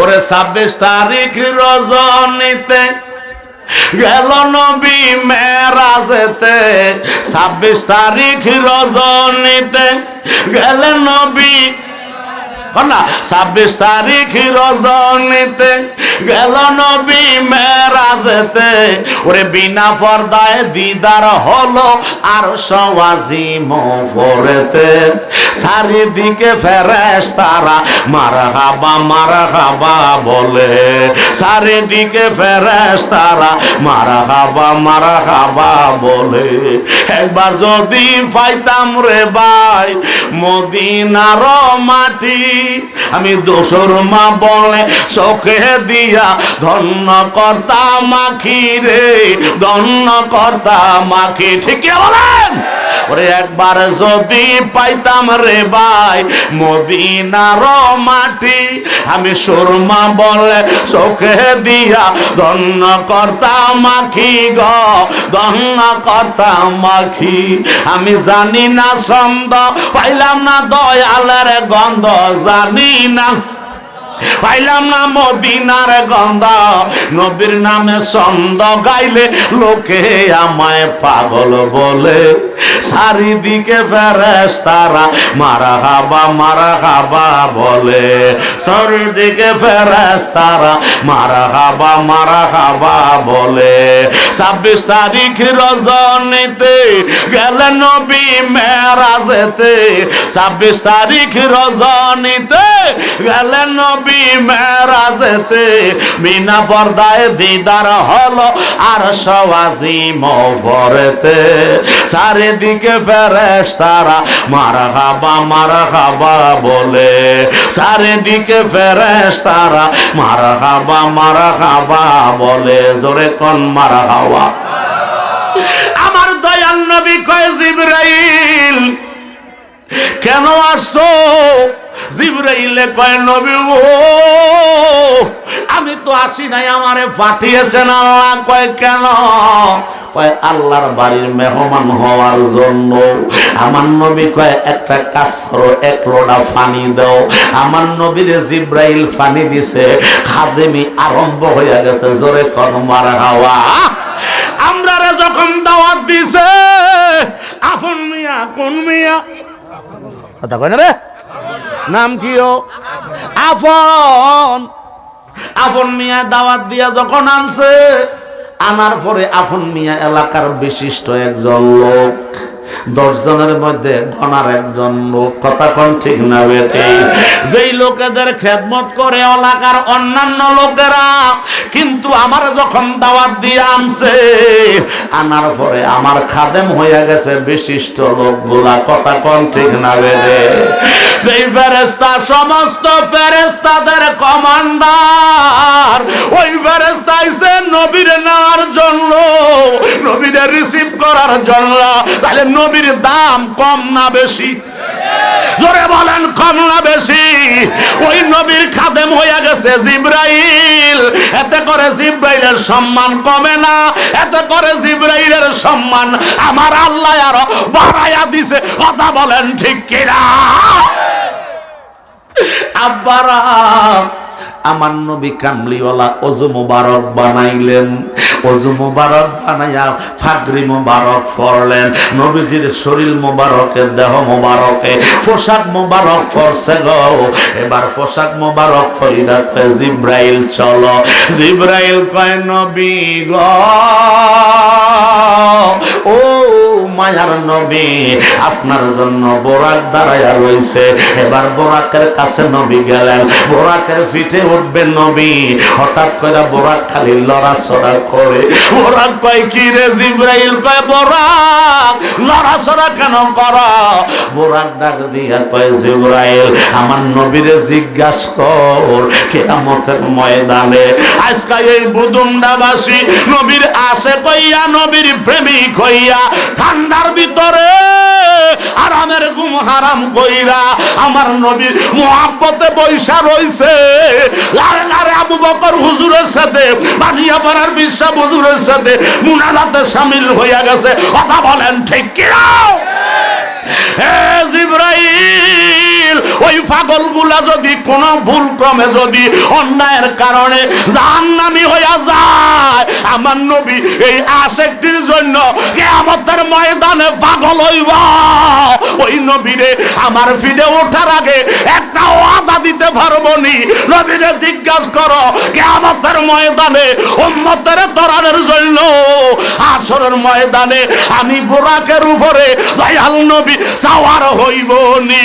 ওরে ছাব্বিশ তারিখ রজনীতে গেল নবী মেরাজেতে। ছাব্বিশ তারিখ রজনীতে গেলেন নবী না ছাব্বিশ তারিখ রজনীতে গেল নবী মেরাজেতে। ওরে বিনা পর্দায় দিদার হলো আর সওয়াজি মোফরেতে চারিদিকে ফেরেস তারা মারা হাবা মারা হাবা বলে। চারিদিকে ফেরেস তারা মারা হাবা মারা হাবা বলে। একবার যদি পাইতাম রে ভাই, মদিনার মাটি আমি দোসর মা বলে চোখে দিয়া ধন্য কর্তা মাখি রে ধন্য কর্তা মাখি। ঠিক বলেন? ওরে একবার যদি পাইতাম রে ভাই, মদিনার মাটি আমি সুরমা বলে চোখে দিয়া ধন্য কর্তা মাখি গ, ধন্য কর্তা মাখি আমি জানি না ছন্দ, পাইলাম না দয়ালের গন্ধ, জানি না পাইলাম না মদিনার গন্ধ, নবীর নামে ছন্দ গাইলে লোকে আমায় পাগল বলে। চারিদিকে ফেরেস তারা মারা হাবা মারা হাবা বলে। চারিদিকে ফেরেস তারা মারা হাবা মারা হাবা বলে। ছাব্বিশ তারিখ রজনীতে গেলেন নবী মেরাজেতে। ছাব্বিশ তারিখ রজনীতে গেলেন নবী মেরাজেতে বিনা পর্দায় দিদার হলো আর সওয়াজি মফরেতে চারিদিকে ফেরেস তারা মারা খাবা বলে। চারিদিকে ফেরেস তারা মারা খাবা বলে। জোরে কোন মারা খাওয়া আমার দয়াল নবী কয় জিব্রাইল, কেন আসছো? জিব্রাইলে কয়, নবী ও আমি তো আসি নাই, আমারে পাঠিয়েছেন আল্লাহ। কয়, কেন? কয়, আল্লাহর বাড়ির মেহমান হওয়ার জন্য আমার নবী কয়, একটা কাজ করো, এক লোটা পানি দাও। আমার নবীর জিব্রাইল পানি দিছে, খাদেমি আরম্ভ হয়ে গেছে, জোরে কন মার হাওয়া। আমরা যখন দাওয়াত দিছে আফন মিয়া, কোন মিয়া? কথা কয় না রে? নাম কি ও? আফন। আফন মিয়া দাওয়াত দিয়া যখন আনছে, আনার পরে আফন মিয়া এলাকার বিশিষ্ট একজন লোক। দশজনের মধ্যে গনার একজন লোক, কথা কোন ঠিক না বেটে? যেই লোকেদের খেদমত করে এলাকার অন্যান্য লোকেরা, কিন্তু আমার যখন দাওয়াত দিয়ে আনছে, আনার পরে আমার খাদেম হয়ে গেছে বিশিষ্ট লোকগুলা, কথা কোন ঠিক না বেটে? সেই ফেরেস্তা সমস্ত ফেরেস্তাদের কমান্ডার, ওই ফেরেস্তা নবীর নেওয়ার জন্য নবীরে রিসিভ করার জন্য, তাহলে নবীর দাম কম না বেশি? জোরে বলেন, কম না বেশি? ওই নবীর খাদেম হইয়া গেছে জিব্রাইল। এতে করে জিব্রাইলের সম্মান কমে না, এতে করে জিব্রাইলের সম্মান আমার আল্লাহ আরও বাড়াইয়া দিছে। কথা বলেন ঠিক কিনা? আব্বারা আমার নবী কামলিওয়ালা অজু মুবারক বানাইলেন। অজু মুবারক বানাইয়া ফাগরি মুবারক পরলেন। নবীজির শরীর মুবারকে, দেহ মুবারকে, পোশাক মুবারক পরছে গো। এবার পোশাক মুবারক ফইরা কয় জিব্রাইল চলো। জিব্রাইল কয়, নবী গো, ও মায়ার নবী। আপনার জন্য বোরাক দাঁড়াইয়া রইছে এবার বোরাকের কাছে নবী গেলেন। বোরাকের পিঠে উঠবে নবী। হঠাৎ করে বোরাক খালি লড়াচড়া করে। বোরাক কয়, কি রে জিব্রাইল? কয়, বোরাক, লড়াচড়া কেন কর? বোরাক ডাক দিয়া কয়, জিব্রাইল, আমার নবীরে জিজ্ঞাস কর, কেয়ামতের ময়দানে। আজকে এই বুদুমডাবাসী নবীর আশে কইয়া নবীর প্রেমিক হইয়া ঠান্ডার ভিতরে আরামের ঘুম হারাম কইরা আমার নবীর মোহাব্বতে বৈশা রইছে। লারে লারে আবু বকর হুজুরের সাথে, বানিয়া পড়ার বিশ্বাস হুজুরের সাথে মুনাজাতে সামিল হইয়া গেছে। কথা বলেন ঠিক কিনা? এ জিব্রাইল! ওই পাগলগুলা যদি কোন ভুল ক্রমে যদি অন্যায়ের কারণে জাহান্নামি হইয়া যায়, আমার নবী এই আশেকটির জন্য কেয়ামতের ময়দানে পাগল হইব। ওই নবীরে আমার ফিরে ওঠার আগে একটা ওয়াদা দিতে পারব নি। নবীরে জিজ্ঞাসা করো, কেয়ামতের ময়দানে উম্মতের তরানের জন্য আসরের ময়দানে আমি বোরাকের উপরে দয়াল নবী সাওয়ার হইব নি।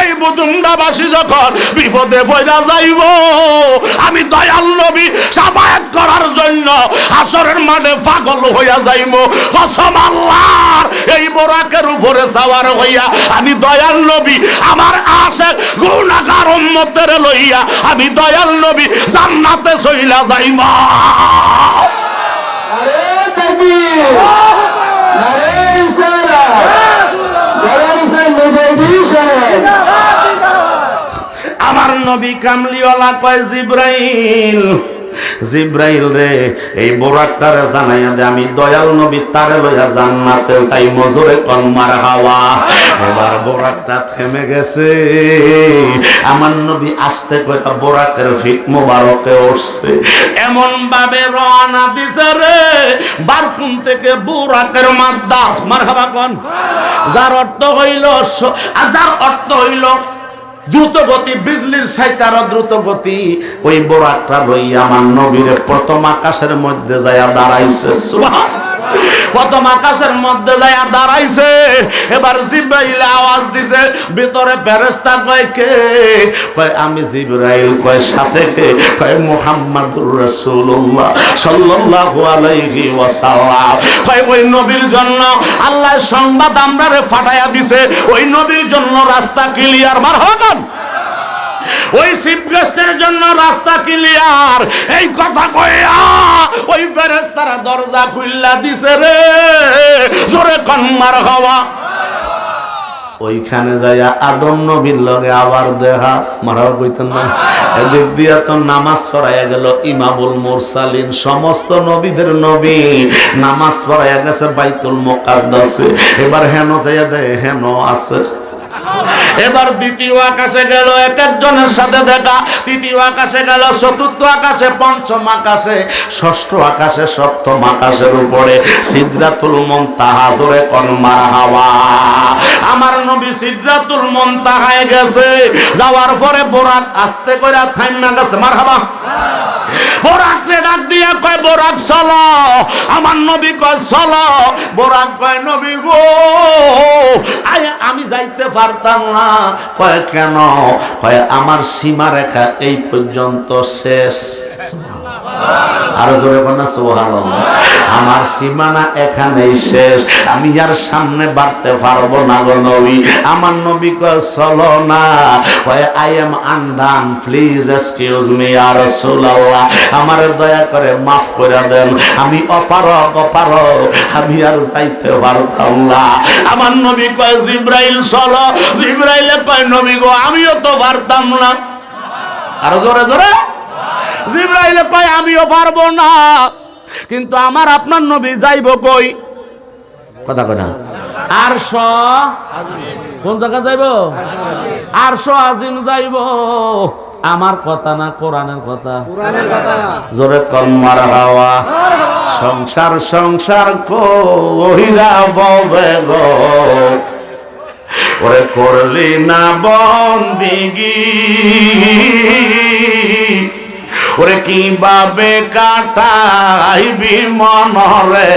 এই বুদুঙ্গাবাসী যখন বিপদে পয়রা যাইব আমি দয়াল নবী সাবায়াত করার জন্য আসরের মাঠে পাগল হইয়া যাইব। কসম আল্লাহর এই বোরাকের উপরে সাওয়ার হইয়া আমি দয়াল নবী আমার আশে গুণাগার উম্মতের লইয়া আমি দয়াল নবী জান্নাতে চইলা যাইব। আরে তাকবীর নবী কামলিওয়ালা কয়, জিব্রাইল জিব্রাইল রে, এই বোরাকটারে জানাইয়া দে, আমি দয়াল নবী তারে লইয়া জান্নাতে যাই মজুরে কন, মার হাওয়া। এবার বোরাকটা থেমে গেছে। আমার নবী আস্তে করে বোরাকের ফিক মোবারকে উঠছে। এমন ভাবে রওনা দিছে রে, বারকুন থেকে বোরাকের মাদ্দা। মার হাওয়া কন। যার অর্থ হইল যার অর্থ হইল দ্রুত গতি বিজলির সাইতারা দ্রুত গতি ওই বোরাকটা লইয়া আমার নবীর প্রথম আকাশের মধ্যে যাইয়া দাঁড়াইছে সুবহান। প্রথম আকাশের মধ্যে যাইয়া দাঁড়াইছে। এবার জিব্রাইল আওয়াজ দিছে, ভিতরে কয়, কে? কয়, আমি জিব্রাইল। কয়, সাথে কয়, মুহাম্মাদুর রাসূলুল্লাহ সাল্লাল্লাহু আলাইহি ওয়াসাল্লাম। কয়, ওই নবীর জন্য আল্লাহ সংবাদ আমরারে ফাটাইয়া দিছে। ওই নবীর জন্য রাস্তা ক্লিয়ার বার হন ওই শিবগ্রস্তের জন্য রাস্তা ক্লিয়ার এই কথা কইয়া ওই ফেরেস্তারা দরজা খুললা দিছে রে। জোরে কন্মার হওয়া। ওইখানে যাইয়া আদম নবীর লগে আবার দেখা। মারাও কইতেন না। এদিক দিয়া তো নামাজ পড়াইয়া গেল ইমাবুল মুরসালিন। সমস্ত নবীদের নবী নামাজ পড়াইয়া গেছে বাইতুল মোকাদ্দাসে। এবার হেন যাইয়া দেয় হেন আছে। এবার দ্বিতীয় আকাশে গেল এক একজনের সাথে দেখা। তৃতীয় আকাশে গেল, চতুর্থ আকাশে, পঞ্চম আকাশে, ষষ্ঠ আকাশে, সপ্তম আকাশের উপরে। সিদ্ধাতুল মন তাহাজরে কনমার হাওয়া আমার নবী সিদ্ধাতুল মন তাহায় গেছে। যাওয়ার পরে বোরাক আস্তে করে থাইমা গেছে মার হাওয়া বোরাক রে ডাক দিয়া কয়, বোরাক, চলো। আমার নবী কয়, চলো। বোরাক কয়, নবী গো যাইতে পারতাম না। কয় কেন? কয় আমার সীমা রেখা এই পর্যন্ত শেষ। আরও জোরে বল না, সুবহানাল্লাহ। আমার সীমানা এখানেই শেষ। আমি আর সামনে বাড়তে পারব না গো নবী। আমার নবী কয়, চলো না। কয় I am undone please excuse me আর রাসূলুল্লাহ। আমার দয়া করে মাফ করে দেন। আমি অপারক অপারক আমি আর যাইতে পারতাম না। আমার নবী কয়, জিব্রাইল, চলো। জিব্রাইলে কয়, নবী গো, আমিও তো পারতাম না। আরও জোরে জোরে। জিব্রাইলে কয় আমিও পারব না। কিন্তু আমার আপনার নবী যাইব কই? কথা না। আর স? কোন জায়গা যাইব? আর স আজিম যাইব? আমার কথা না কোরআনের কথা? কোরআনের কথা। জোরে কম্মার হাওয়া সংসার সংসার কহিরা ববে গো। ওরে করলি না বন্দিগি। ওরে কীভাবে কাটাইবি মনরে?